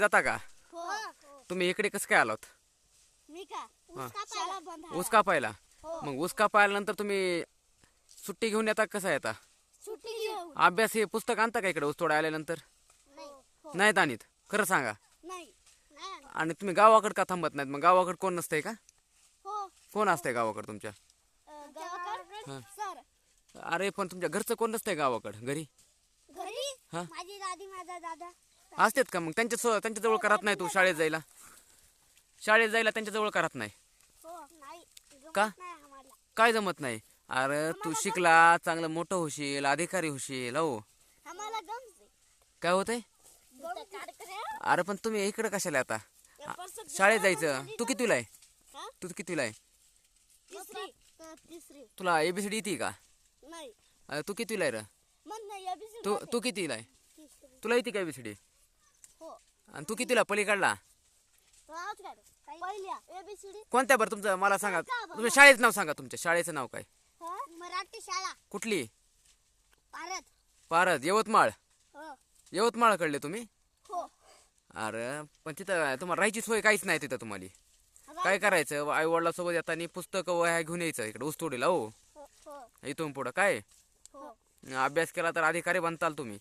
जाता का? हो. तुम्ही इकडे कसं काय आलात. ऊस कापायला हो. मग ऊस कापायला तुम्ही सुट्टी घेऊन येता कसं येता? अभ्यास हे पुस्तक आणता का इकडे ऊस तोडा आल्यानंतर? नाही. हो. नाहीत आणीत. खरं सांगा. आणि तुम्ही गावाकडे का थांबत नाहीत? मग गावाकडे कोण नसतंय का? कोण असतंय गावाकडे तुमच्या? अरे पण तुमच्या घरचं कोण नसतंय गावाकडे? घरी? घरी? हा? माझी दादी माझा दादा. असतात का मग? त्यांच्या सो- त्यांच्या जवळ करत नाही तू शाळेत जायला? शाळेत जायला त्यांच्या जवळ करत नाही? हो नाही. जमत का? नाही आम्हाला. काय जमत नाही? अरे तू शिकला चांगलं मोठं होशील अधिकारी होशील हो. आम्हाला काय होतंय? अरे पण तुम्ही इकडे कशाला आता? शाळेत जायचं. तू कितीला आहे? हा? तू कितीला आहे? तिसरी. तिसरी. तुला एबीसीडी येते का? नाही. अरे तू कितीला आहे रे? मग नाही ABCD तू. तू कितीला आहे? तुला येते का एबीसीडी आणि तू कितीला पलीकडला? कोणत्या बरं तुमचं? मला सांगा. तुमच्या शाळेचं नाव सांगा तुमच्या. शाळेचं नाव काय? मराठी शाळा. कुठली? भारत पारद. यवतमाळ. हो. यवतमाळ कडले तुम्ही? हो. अरे पण तिथं तुम्हाला राहायची सोय काहीच नाही तिथं तुम्हाला. काय करायचं? आई वडिलासोबत येताना पुस्तकं वह्या घेऊन यायचं इकडे ऊसतोडीला हो हो. इथून पुढं काय? हो. अभ्यास केला तर अधिकारी बनताल तुम्ही.